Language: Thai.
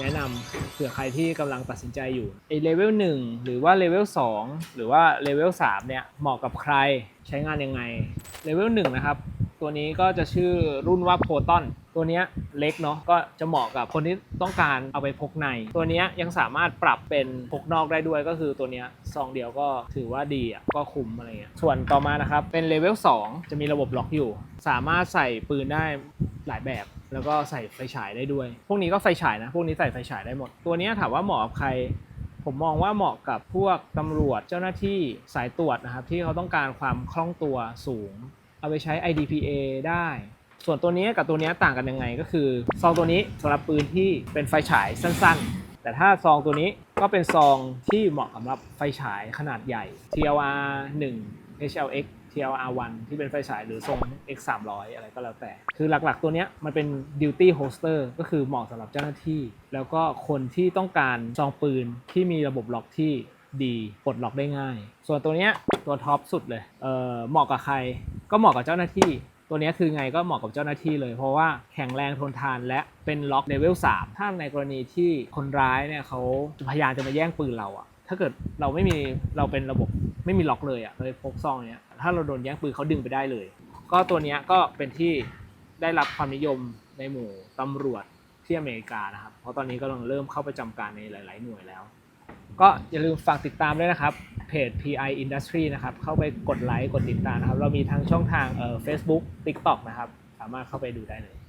แนะนำเผื่อใครที่กำลังตัดสินใจอยู่ไอเลเวล1หรือว่าเลเวล2หรือว่าเลเวล3เนี่ยเหมาะกับใครใช้งานยังไงเลเวล1นะครับตัวนี้ก็จะชื่อรุ่นว่าโ o ต o n ตัวเนี้ยเล็กเนาะก็จะเหมาะกับคนที่ต้องการเอาไปพกใน ตัวเนี้ยยังสามารถปรับเป็นพกนอกได้ด้วยก็คือตัวเนี้ยซองเดียวก็ถือว่าดีอะก็คุมอะไรเงี้ยส่วนต่อมานะครับเป็นเลเวล2จะมีระบบล็อกอยู่ สามารถใส่ปืนได้หลายแบบ แล้วก็ใส่ไฟฉายได้ด้วย พวกนี้ก็ไฟฉายนะ พวกนี้ใส่ไฟฉายได้หมด ตัวนี้ถามว่าเหมาะกับใคร ผมมองว่าเหมาะกับพวกตำรวจเจ้าหน้าที่สายตรวจนะครับ ที่เขาต้องการความคล่องตัวสูง เอาไปใช้ IDPA ได้ ส่วนตัวนี้กับตัวนี้ต่างกันยังไงก็คือ ซองตัวนี้สำหรับปืนที่เป็นไฟฉายสั้น ๆ แต่ถ้าซองตัวนี้ก็เป็นซองที่เหมาะสำหรับไฟฉายขนาดใหญ่ TLR 1 HLX TLR 1 ที่เป็นไฟฉายหรือทรง X 3 0 0อะไรก็แล้วแต่ คือหลักๆตัวเนี้ยมันเป็น duty holster ก็คือเหมาะสำหรับเจ้าหน้าที่ แล้วก็คนที่ต้องการซองปืนที่มีระบบล็อกที่ดีปลดล็อกได้ง่าย ส่วนตัวเนี้ยตัวท็อปสุดเลยเออเหมาะกับใคร ก็เหมาะกับเจ้าหน้าที่ ตัวเนี้ยคือไงก็เหมาะกับเจ้าหน้าที่เลย เพราะว่าแข็งแรงทนทานและเป็นล็อกเลเวล3ถ้าในกรณีที่คนร้ายเนี่ยเขาพยายามจะมาแย่งปืนเราอะ ถ้าเกิดเราไม่มีเราเป็นระบบไม่มีล็อกเลยอะเลยพกซองเนี้ยถ้าเราโดนแย่งปืนเขาดึงไปได้เลย ก็ตัวเนี้ยก็เป็นที่ได้รับความนิยมในหมู่ตำรวจที่อเมริกานะครับ เพราะตอนนี้ก็กำลังเริ่มเข้าประจำการในหลาย ๆ หน่วยแล้ว ก็อย่าลืมฝากติดตามด้วยนะครับเพจ PI Industry นะครับ เข้าไปกดไลค์กดติดตามนะครับ เรามีทั้งช่องทางเอ่อ Facebook TikTok นะครับ สามารถเข้าไปดูได้เลย